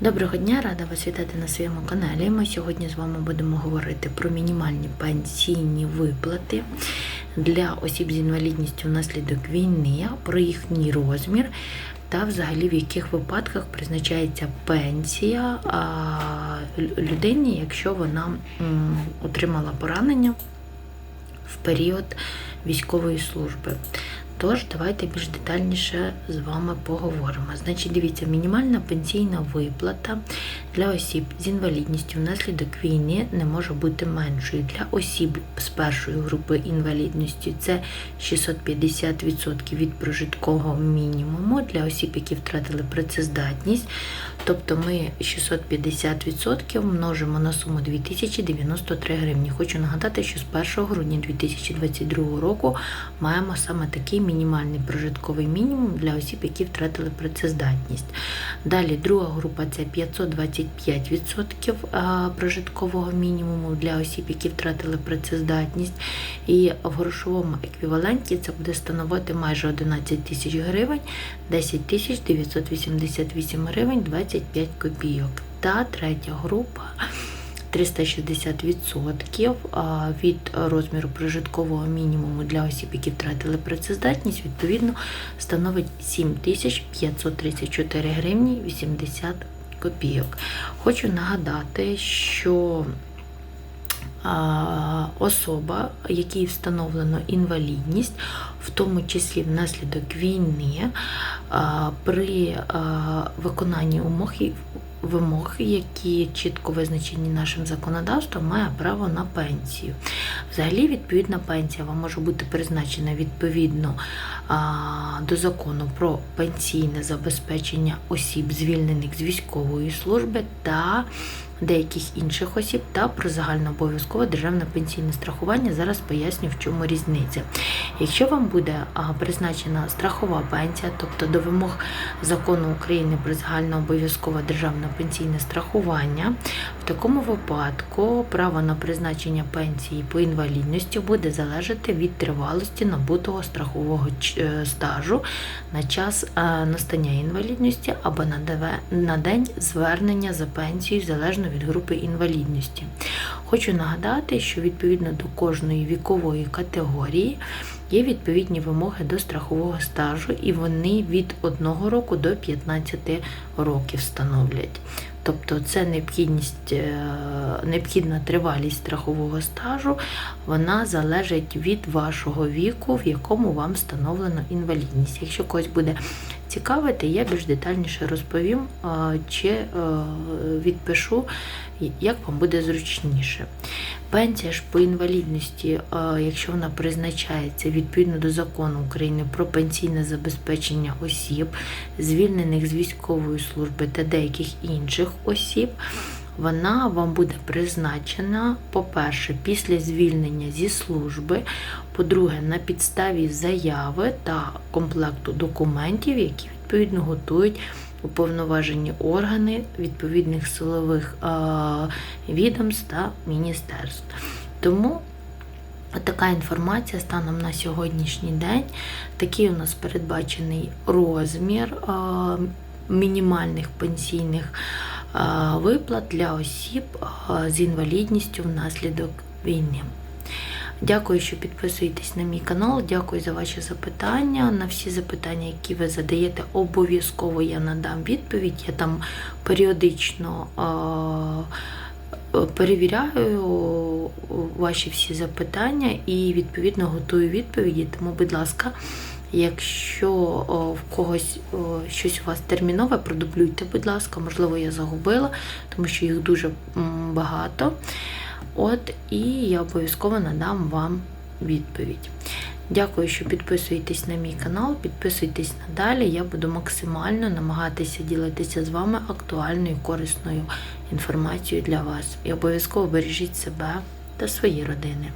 Доброго дня, рада вас вітати на своєму каналі. Ми сьогодні з вами будемо говорити про мінімальні пенсійні виплати для осіб з інвалідністю внаслідок війни, про їхній розмір та взагалі в яких випадках призначається пенсія людині, якщо вона отримала поранення в період військової служби. Тож, давайте більш детальніше з вами поговоримо. Значить, дивіться, мінімальна пенсійна виплата для осіб з інвалідністю внаслідок війни не може бути меншою. Для осіб з першої групи інвалідності це 650% від прожиткового мінімуму. Для осіб, які втратили працездатність, тобто ми 650% множимо на суму 2093 гривні. Хочу нагадати, що з 1 грудня 2022 року маємо саме такий мінімальний прожитковий мінімум для осіб, які втратили працездатність. Далі друга група це 525% прожиткового мінімуму для осіб, які втратили працездатність. І в грошовому еквіваленті це буде становити майже 11 тисяч гривень, 10 тисяч 988 гривень 25 копійок. Та третя група 360% а, від розміру прожиткового мінімуму для осіб, які втратили працездатність, відповідно становить 7534 гривні 80 копійок. Хочу нагадати, що особа, якій встановлено інвалідність, в тому числі внаслідок війни, при виконанні умов вимог, які чітко визначені нашим законодавством, має право на пенсію. Взагалі, відповідна пенсія вам може бути призначена відповідно до закону про пенсійне забезпечення осіб, звільнених з військової служби та деяких інших осіб та про загальнообов'язкове державне пенсійне страхування. Зараз поясню, в чому різниця. Якщо вам буде призначена страхова пенсія, тобто до вимог закону України про загальнообов'язкове державне пенсійне страхування, такому випадку право на призначення пенсії по інвалідності буде залежати від тривалості набутого страхового е, стажу на час е, настання інвалідності або на день звернення за пенсією залежно від групи інвалідності. Хочу нагадати, що відповідно до кожної вікової категорії є відповідні вимоги до страхового стажу, і вони від 1 року до 15 років становлять. Тобто це необхідність, е, необхідна тривалість страхового стажу, вона залежить від вашого віку, в якому вам встановлено інвалідність. Якщо когось буде цікавити, я більш детальніше розповім чи відпишу, як вам буде зручніше. Пенсія ж по інвалідності, якщо вона призначається відповідно до закону України про пенсійне забезпечення осіб, звільнених з військової служби та деяких інших осіб, вона вам буде призначена, по-перше, після звільнення зі служби, по-друге, на підставі заяви та комплекту документів, які відповідно готують уповноважені органи відповідних силових відомств та міністерств. Тому така інформація станом на сьогоднішній день. Такий у нас передбачений розмір мінімальних пенсійних виплат для осіб е, з інвалідністю внаслідок війни. Дякую, що підписуєтесь на мій канал. Дякую за ваші запитання. На всі запитання, які ви задаєте, обов'язково я надам відповідь. Я там періодично е, перевіряю ваші всі запитання і відповідно готую відповіді. Тому, будь ласка, якщо о, в когось о, щось у вас термінове, продублюйте, будь ласка, можливо, я загубила, тому що їх дуже багато. От, і я обов'язково надам вам відповідь. Дякую, що підписуєтесь на мій канал, підписуйтесь надалі. Я буду максимально намагатися ділитися з вами актуальною корисною інформацією для вас. І обов'язково бережіть себе та свої родини.